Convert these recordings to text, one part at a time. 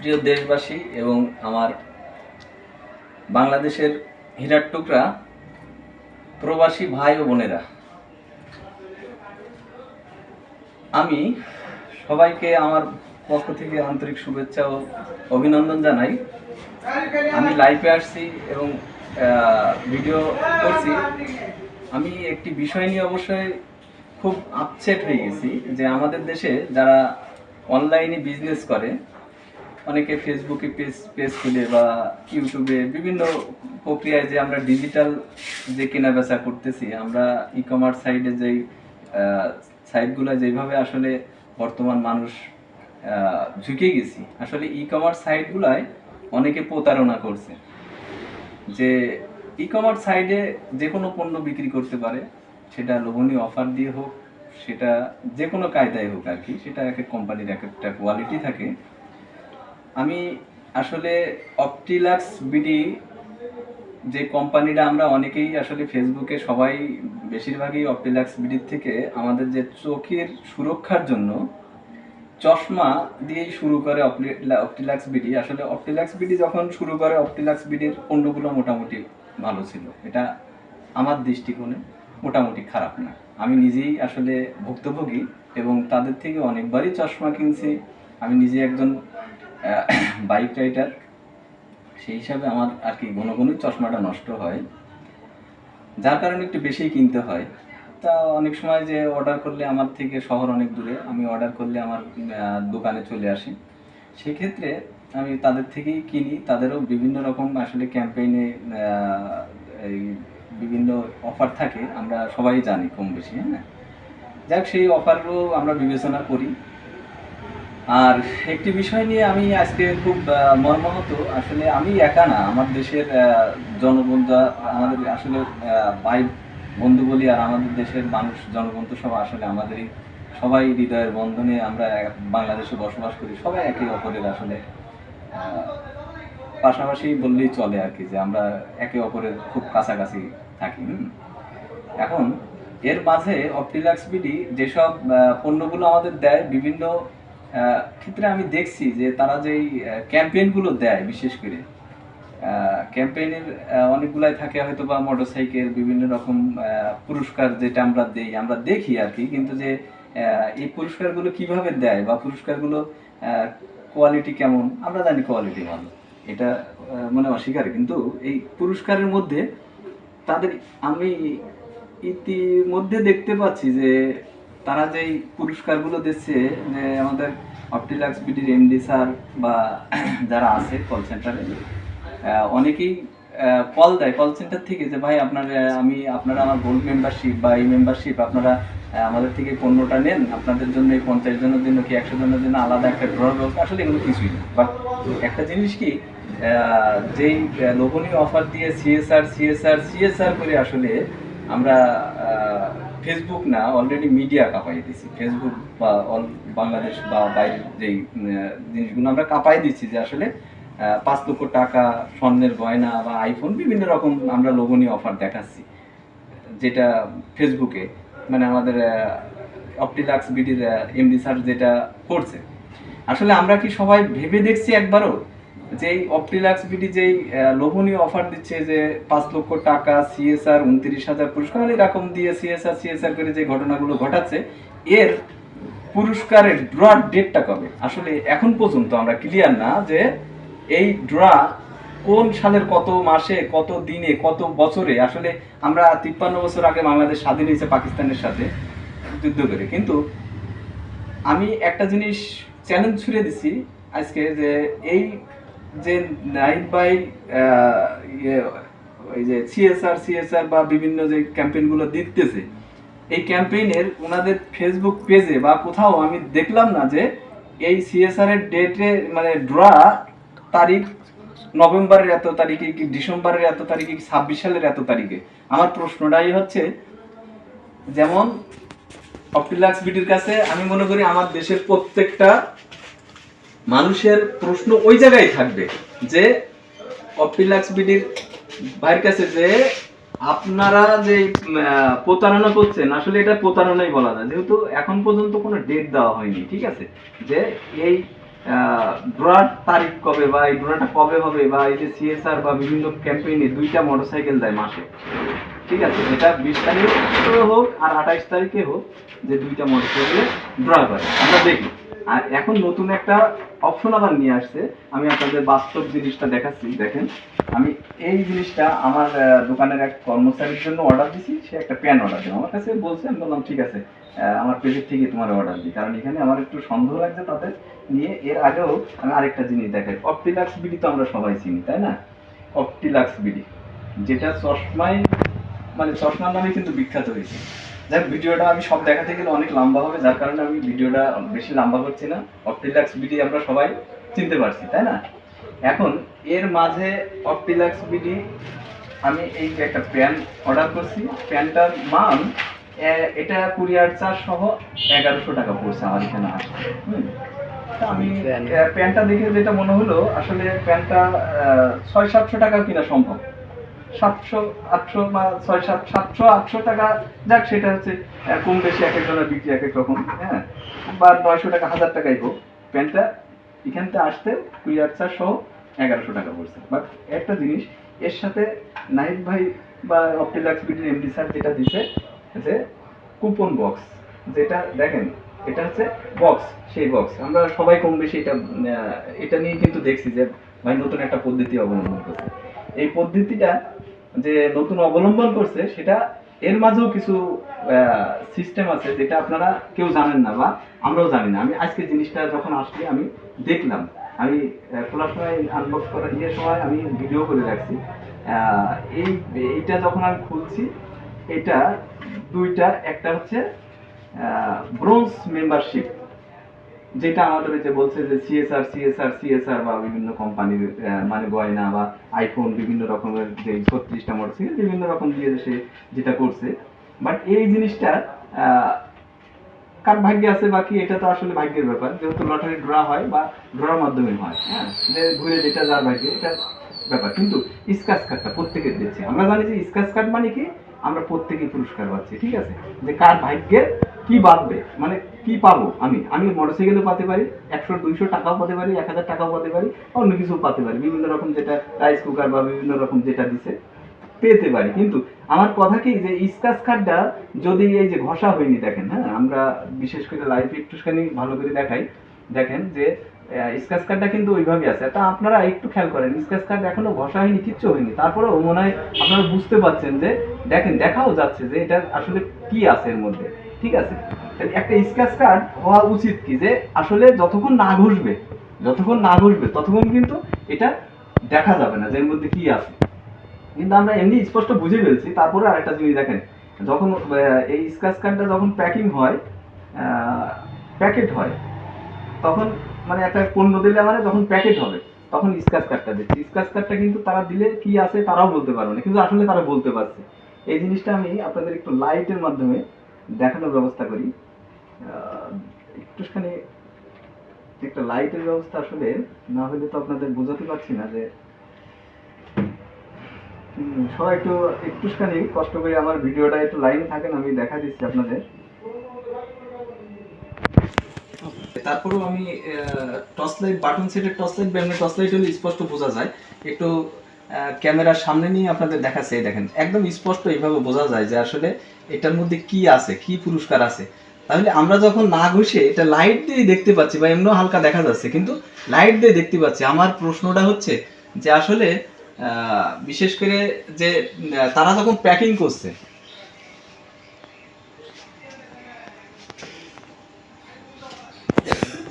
প্রিয় দেশবাসী এবং আমার বাংলাদেশের হীরার টুকরা প্রবাসী ভাই ও বোনেরা, আমি সবাইকে আমার পক্ষ থেকে আন্তরিক শুভেচ্ছা ও অভিনন্দন জানাই। আমি লাইভে আসছি এবং ভিডিও করছি। আমি একটি বিষয় নিয়ে অবশ্যই খুব আপসেট হয়ে গেছি যে আমাদের দেশে যারা অনলাইনে বিজনেস করে অনেকে ফেসবুকে পেজ পেজ খুলে বা ইউটিউবে বিভিন্ন প্রক্রিয়ায় যে আমরা ডিজিটাল যে কেনা বেচা করতেছি, আমরা ই কমার্স সাইডে যেই সাইটগুলো যেভাবে আসলে বর্তমান মানুষ ঝুঁকে গেছি, আসলে ই কমার্স সাইটগুলায় অনেকে প্রতারণা করছে। যে ই কমার্স সাইডে যে কোনো পণ্য বিক্রি করতে পারে, সেটা লোভনীয় অফার দিয়ে হোক, সেটা যে কোনো কায়দায় হোক আর কি, সেটা এক এক কোম্পানির এক একটা কোয়ালিটি থাকে। আমি আসলে অপটিলাক্স বিডি যে কোম্পানিটা আমরা অনেকেই আসলে ফেসবুকে সবাই বেশিরভাগই অপটিলাক্স বিডির থেকে আমাদের যে চোখের সুরক্ষার জন্য চশমা দিয়েই শুরু করে অপটিলা- অপটিলাক্স বিডি আসলে অপটিলাক্স বিডি যখন শুরু করে অপটিলাক্স বিডির পণ্যগুলো মোটামুটি ভালো ছিল। এটা আমার দৃষ্টিকোণে মোটামুটি খারাপ না। আমি নিজেই আসলে ভুক্তভোগী এবং তাদের থেকে অনেকবারই চশমা কিনছি। আমি নিজে একজন বাইক রাইডার সেই হিসাবে আমার আর কি ঘন ঘনই চশমাটা নষ্ট হয়। যার কারণে একটু বেশিই কিনতে হয়। তা অনেক সময় যে অর্ডার করলে আমার থেকে শহর অনেক দূরে, আমি অর্ডার করলে আমার দোকানে চলে আসি। সেক্ষেত্রে আমি তাদের থেকেই কিনি। তাদেরও বিভিন্ন রকম আসলে ক্যাম্পেইনে এই বিভিন্ন অফার থাকে। আমরা সবাই জানি কম বেশি হ্যাঁ? যাক, সেই অফারও আমরা বিবেচনা করি। আর একটি বিষয় নিয়ে আমি আজকে খুব মর্মাহত। আসলে আমি একা না, আমার দেশের জনগণ আমাদের আসলে ভাই বন্ধু বলি আর আমাদের দেশের মানুষ, জনগণ তো সব আসলে আমাদেরই সবাই হৃদয়ের বন্ধনে আমরা বাংলাদেশে বসবাস করি, সবাই একে অপরের আসলে পাশাপাশি বললেই চলে আর কি যে আমরা একে অপরের খুব কাছাকাছি থাকি এখন এর মাঝে অপটিলাক্স বিডি যেসব পণ্যগুলো আমাদের দেয় বিভিন্ন ক্ষেত্রে আমি দেখছি যে তারা যেই ক্যাম্পেইনগুলো দেয়, বিশেষ করে ক্যাম্পেইনের অনেকগুলাই থাকে হয়তো বা মোটরসাইকেল বিভিন্ন রকম পুরস্কার যেটা আমরা দেই, আমরা দেখি আর কি, কিন্তু যে এই পুরস্কারগুলো কীভাবে দেয় বা পুরস্কারগুলো কোয়ালিটি কেমন, আমরা জানি কোয়ালিটি ভালো, এটা মানে অস্বীকার, কিন্তু এই পুরস্কারের মধ্যে তাদের, আমি ইতিমধ্যে দেখতে পাচ্ছি যে তারা যেই পুরস্কারগুলো দিচ্ছে, যে আমাদের অপটিলাক্স বিডির এমডি স্যার বা যারা আছে কল সেন্টারে অনেকেই কল দেয়। কল সেন্টার থেকে যে, ভাই, আপনার, আমি, আপনারা আমার গোল্ড মেম্বারশিপ বা এই মেম্বারশিপ আপনারা আমাদের থেকে পণ্যটা নেন। আপনাদের জন্য এই পঞ্চাশ জনের জন্য কি একশো জনের জন্য আলাদা একটা ড্রর ব্যবস্থা আসলে এগুলো কিছুই না। বাট একটা জিনিস কি যেই লোভনীয় অফার দিয়ে সিএসআর সিএসআর সিএসআর করে আসলে আমরা ফেসবুক না অলরেডি মিডিয়া কাঁপাই দিচ্ছি ফেসবুক বা অল বাংলাদেশ বা বাইরের যেই জিনিসগুলো আমরা কাঁপাই দিচ্ছি যে আসলে পাঁচ লক্ষ টাকা স্বর্ণের গয়না বা আইফোন বিভিন্ন রকম আমরা লোভনীয় অফার দেখাচ্ছি, যেটা ফেসবুকে মানে আমাদের অপটিলাক্স বিডির এমডি স্যার যেটা করছে। আসলে আমরা কি সবাই ভেবে দেখছি একবারও? যে এই অপটিলাক্স বিডি যেই লোভনীয় অফার দিচ্ছে যে পাঁচ লক্ষ টাকা সিএসআর উনত্রিশ হাজার পুরস্কার এরকম দিয়ে সিএসআর সিএসআর করে যে ঘটনাগুলো ঘটাচ্ছে, এর পুরস্কারের ড্র ডেটটা কবে? আসলে এখন পর্যন্ত আমরা ক্লিয়ার না যে এই ড্রা কোন সালের কত মাসে, কত দিনে, কত বছরে, আসলে আমরা তিপ্পান্ন বছর আগে বাংলাদেশ স্বাধীন হয়েছে পাকিস্তানের সাথে যুদ্ধ করে। কিন্তু আমি একটা জিনিস চ্যালেঞ্জ ছুড়ে দিছি আজকে যে এই যে নাইট বাই ইয়ে ওই যে সিএসআর সিএসআর বা বিভিন্ন যে ক্যাম্পেইনগুলো দিতেছে এই ক্যাম্পেইনের ওনাদের ফেসবুক পেজে বা কোথাও আমি দেখলাম না যে এই সিএসআর এর ডেটে মানে ড্রা তারিখ নভেম্বরের এত তারিখে কি ডিসেম্বরের এত তারিখে কি ছাব্বিশ সালের এত তারিখে? আমার প্রশ্নটাই হচ্ছে, যেমন অপটিলাক্স বিটির কাছে আমি মনে করি আমার দেশের প্রত্যেকটা মানুষের প্রশ্ন ওই জায়গায় থাকবে যে অপটিলাক্স বিডির ভাইয়ের কাছে যে, আপনারা যে প্রতারণা করছেন, আসলে এটা প্রতারণাই বলা যায়। যেহেতু এখন পর্যন্ত কোনো ডেট দেওয়া হয়নি, ঠিক আছে? যে এই ড্রয়ার তারিখ কবে বা এই ড্রয়ারটা কবে হবে বা এই যে সিএসআর বা বিভিন্ন ক্যাম্পেইনে দুইটা মোটরসাইকেল দেয় মাসে, ঠিক আছে? এটা বিশ তারিখ হোক আর আঠাইশ তারিখে হোক যে দুইটা মোটরসাইকেলে ড্র করে আমরা দেখি আর এখন নতুন একটা অপশন আবার নিয়ে আসছে। আমি আপনাদের বাস্তব জিনিসটা দেখাচ্ছি, দেখেন। আমি এই জিনিসটা আমার দোকানের এক কর্মচারীর জন্য অর্ডার দিছি। সে একটা প্যান অর্ডার দিল। আমার কাছে বলছে, আমি বললাম, ঠিক আছে আমার পেজের থেকে তোমার অর্ডার দিই। কারণ এখানে আমার একটু সন্দেহ লাগছে তাদের নিয়ে। এর আগেও আমি আরেকটা জিনিস দেখাই। অপটিলাক্স বিডি তো আমরা সবাই চিনি, তাই না? অপটিলাক্স বিডি, যেটা চশমায় মানে চশমার নামে কিন্তু বিখ্যাত হয়েছে। যাক ভিডিওটা আমি সব দেখাতে গেলে অনেক লম্বা হবে যার কারণে আমি ভিডিওটা বেশি লম্বা করছি না। অপটিলাক্স বিডি আমরা সবাই চিনতে পারছি তাই না? এখন এর মাঝে অপটিলাক্স বিডি আমি এই যে একটা প্যান অর্ডার করছি। প্যানটার মান এটা কুরিয়ার চার্জ সহ এগারোশো টাকা পড়ছে আমার এখানে। তা আমি প্যান্টটা দেখে যেটা মনে হলো আসলে প্যান্টটা ছয় সাতশো টাকা কিনা সম্ভব। সাতশো, আটশো বা ছয় সাত, সাতশো, আটশো টাকা যাক, সেটা হচ্ছে কম বেশি এক একজনের বিক্রি এক এক রকম হ্যাঁ? বা নয়শো টাকা, হাজার টাকাই হোক। প্যান্টটা আসতে সহ এগারোশো টাকা পড়ছে। বাট একটা জিনিস, এর সাথে ভাই বা অপটিলাক্স বিডির এমডি স্যার যেটা দিছে, যে কুপন বক্স, যেটা দেখেন, এটা হচ্ছে বক্স, সেই বক্স। আমরা সবাই কম বেশি এটা এটা নিয়ে কিন্তু দেখছি যে ভাই নতুন একটা পদ্ধতি অবলম্বন করছে। এই পদ্ধতিটা যে নতুন অবলম্বন করছে, সেটা এর মাঝেও কিছু সিস্টেম আছে যেটা আপনারা কেউ জানেন না বা আমরাও জানি না। আমি আজকে জিনিসটা যখন আসলে আমি দেখলাম। আমি খোলার সময় আনবক্স করার ইয়ে সময় আমি ভিডিও করে রাখছি। এই, এইটা যখন আমি খুলছি, এটা দুইটা, একটা হচ্ছে ব্রোঞ্জ মেম্বারশিপ যেটা আমাদের যে বলছে যে সিএসআর সিএসআর সিএসআর বা বিভিন্ন কোম্পানির মানে গয়না বা আইফোন বিভিন্ন রকমের যে ছত্রিশটা মোটরসাইকেল বিভিন্ন রকম দিয়ে সে যেটা করছে। বাট এই জিনিসটা কার ভাগ্যে আছে বাকি এটা তো আসলে ভাগ্যের ব্যাপার। যেহেতু লটারি ড্র হয় বা ড্রর মাধ্যমে হয় হ্যাঁ? ঘুরে যেটা যার ভাগ্যে, এটা ব্যাপার। কিন্তু স্কাচ কার্ডটা প্রত্যেকের দিচ্ছে আমরা জানি যে স্কাচ কার্ড মানে কি? আমরা প্রত্যেকেই পুরস্কার পাচ্ছি, ঠিক আছে? যে কার ভাগ্যের কি বাঁধবে? মানে কি পাবো আমি? আমি মোটরসাইকেলও পাতে পারি, একশো, দুইশো টাকাও পাতে পারি, এক হাজার টাকাও পাতে পারি, অন্য কিছু পাতে পারি। বিভিন্ন রকম যেটা রাইস কুকার বা বিভিন্ন রকম যেটা দিছে, পেতে পারি। কিন্তু আমার কথা কি যে স্কাচ কার্ডটা যদি এই যে ঘষা হয়নি, দেখেন হ্যাঁ আমরা বিশেষ করে লাইভ একটুখানি ভালো করে দেখাই। দেখেন যে স্কাচ কার্ডটা কিন্তু ওইভাবে আছে। তা আপনারা একটু খেয়াল করেন স্কাচ কার্ড এখনও ঘষা হয়নি, কিচ্ছু হয়নি। তারপরেও মনে হয় আপনারা বুঝতে পারছেন যে, দেখেন, দেখাও যাচ্ছে যে এটা আসলে কি আছে এর মধ্যে। ঠিক আছে? একটা স্ক্র্যাচ কার্ড হওয়া উচিত কি? যে আসলে যতক্ষণ না ঘষবে, যতক্ষণ না ঘষবে, ততক্ষণ কিন্তু এটা দেখা যাবে না যে এর মধ্যে কি আছে। কিন্তু আমরা এমনি স্পষ্ট বুঝে ফেলছি, তারপরে আরেকটা জিনিস দেখেন। যখন এই স্ক্র্যাচ কার্ডটা যখন প্যাকিং হয় প্যাকেট হয়, তখন মানে একটা পণ্য দিলে মানে যখন প্যাকেট হবে, তখন স্ক্র্যাচ কার্ডটা দিচ্ছে। স্ক্র্যাচ কার্ডটা কিন্তু তারা দিলে কি আছে তারাও বলতে পারবে না, কিন্তু আসলে তারা বলতে পারছে। এই জিনিসটা আমি আপনাদের একটু লাইটের মাধ্যমে দেখানোর ব্যবস্থা করি। একটুখানি একটা লাইটের ব্যবস্থা আসলে, না হলে তো আপনাদের বোঝাতে পারছি না যে সবাই একটু, একটুখানি কষ্ট করে আমার ভিডিওটা একটু লাইনে থাকেন, আমি দেখা দিচ্ছি আপনাদের। তারপরেও আমি টর্চ লাইট বাটন সেটের টর্চ লাইট ব্যান্ডের টর্চ লাইট হলে স্পষ্ট বোঝা যায়। একটু ক্যামেরার সামনে নিয়ে আপনাদের দেখাচ্ছে, এই দেখেন। একদম স্পষ্ট এইভাবে বোঝা যায় যে আসলে এটার মধ্যে কি আছে, কি পুরস্কার আছে। তাহলে আমরা যখন না ঘষে এটা লাইট দিয়ে দেখতে পাচ্ছি বা এমনিও হালকা দেখা যাচ্ছে, কিন্তু লাইট দিয়ে দেখতে পাচ্ছি। আমার প্রশ্নটা হচ্ছে যে আসলে বিশেষ করে যে তারা যখন প্যাকিং করছে,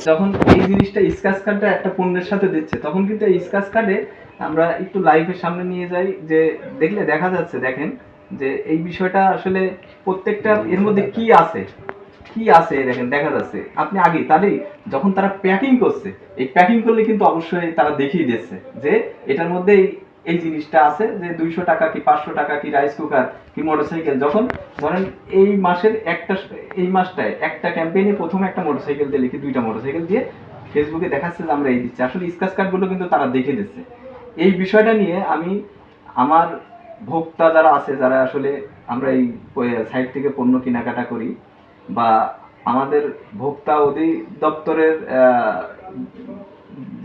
যখন এই জিনিসটা স্ক্র্যাচ কার্ডটা একটা পণ্যের সাথে দিচ্ছে, তখন কিন্তু এই স্ক্র্যাচ কার্ডে আমরা একটু লাইভের সামনে নিয়ে যাই যে দেখলে দেখা যাচ্ছে দেখেন যে এই বিষয়টা আসলে প্রত্যেকটা এর মধ্যে কি আছে? কি আছে দেখেন দেখা যাচ্ছে। আপনি আগে তাহলেই যখন তারা প্যাকিং করছে এই প্যাকিং করলে কিন্তু অবশ্যই তারা দেখিয়ে দিচ্ছে যে এটার মধ্যে এই- জিনিসটা আছে যে দুইশো টাকা কি পাঁচশো টাকা কি রাইস কুকার কি মোটরসাইকেল যখন ধরেন এই মাসের একটা এই মাসটায় একটা ক্যাম্পেইনে প্রথমে একটা মোটরসাইকেল দিয়ে লিখে দুইটা মোটরসাইকেল দিয়ে ফেসবুকে দেখাচ্ছে যে আমরা এই দিচ্ছি। আসলে স্কাচ কার্ডগুলো কিন্তু তারা দেখে দিচ্ছে। এই বিষয়টা নিয়ে আমি আমার ভোক্তা যারা আছে, যারা আসলে আমরা এই সাইট থেকে পণ্য কেনাকাটা করি বা আমাদের ভোক্তা অধিদপ্তরের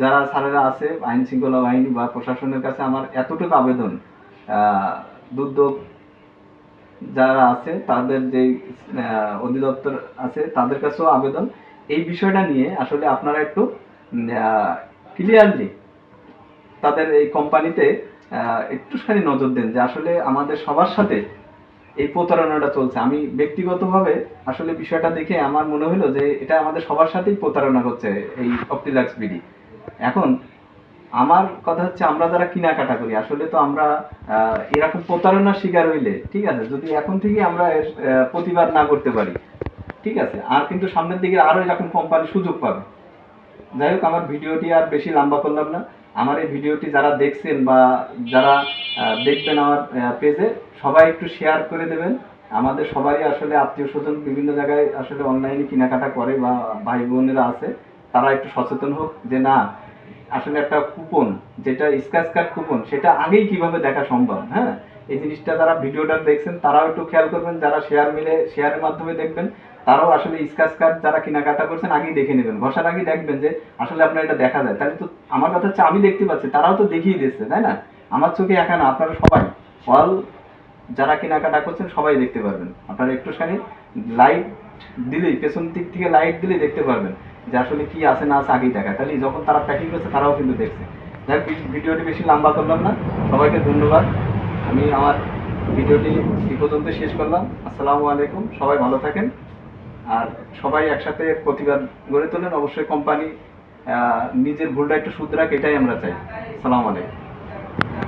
যারা স্যারেরা আছে, আইন শৃঙ্খলা বাহিনী বা প্রশাসনের কাছে আমার এতটুকু আবেদন দুর্যোগ যারা আছে, তাদের যে অধিদপ্তর আছে, তাদের কাছেও আবেদন। এই বিষয়টা নিয়ে আসলে আপনারা একটু ক্লিয়ারলি তাদের এই কোম্পানিতে একটুখানি নজর দেন যে আসলে আমাদের সবার সাথে এই প্রতারণাটা চলছে। আমি ব্যক্তিগতভাবে আসলে বিষয়টা দেখে আমার মনে হলো যে এটা আমাদের সবার সাথেই প্রতারণা করছে এই অপটিলাক্স বিডি এখন আমার কথা হচ্ছে আমরা যারা কেনাকাটা করি, আসলে তো আমরা এরকম প্রতারণার শিকার হইলে, ঠিক আছে, যদি এখন থেকে আমরা প্রতিবাদ না করতে পারি, ঠিক আছে, আর কিন্তু সামনের দিকে আরও এরকম কোম্পানি সুযোগ পাবে। যাই হোক, আমার ভিডিওটি আর বেশি লম্বা করলাম না। আমার এই ভিডিওটি যারা দেখছেন বা যারা দেখবেন আমার পেজে, সবাই একটু শেয়ার করে দেবেন। আমাদের সবারই আসলে আত্মীয় স্বজন বিভিন্ন জায়গায় আসলে অনলাইনে কেনাকাটা করে বা ভাই বোনেরা আছে, তারা একটু সচেতন হোক যে না, আসলে একটা কুপন যেটা স্ক্র্যাচ কার্ড কুপন সেটা আগেই কীভাবে দেখা সম্ভব হ্যাঁ? এই জিনিসটা যারা ভিডিওটা দেখছেন, তারাও একটু খেয়াল করবেন, যারা শেয়ার মিলে শেয়ারের মাধ্যমে দেখবেন তারাও আসলে স্ক্র্যাচ কার্ড যারা কেনাকাটা করছেন আগেই দেখে নেবেন। ঘষার আগে দেখবেন যে আসলে আপনার এটা দেখা যায়। তাহলে তো আমার কথা হচ্ছে আমি দেখতে পাচ্ছি, তারাও তো দেখিয়ে দিচ্ছে, তাই না? আমার চোখে একা না, আপনারা সবাই। অল যারা কেনাকাটা করছেন সবাই দেখতে পারবেন। আপনারা একটুখানি লাইট দিলেই, পেছন দিক থেকে লাইট দিলেই দেখতে পারবেন যে আসলে কি আছে না আছে আগেই দেখা। তাহলে যখন তারা প্যাকিং করছে, তারাও কিন্তু দেখছে। যাই ভিডিওটি বেশি লম্বা করলাম না। সবাইকে ধন্যবাদ। আমি আমার ভিডিওটি এই পর্যন্ত শেষ করলাম। আসসালামু আলাইকুম। সবাই ভালো থাকেন। আর সবাই একসাথে প্রতিবাদ গড়ে তোলেন। অবশ্যই কোম্পানি নিজের ভুলটা একটু শুধরাক, এটাই আমরা চাই। সালাম আলাইকুম।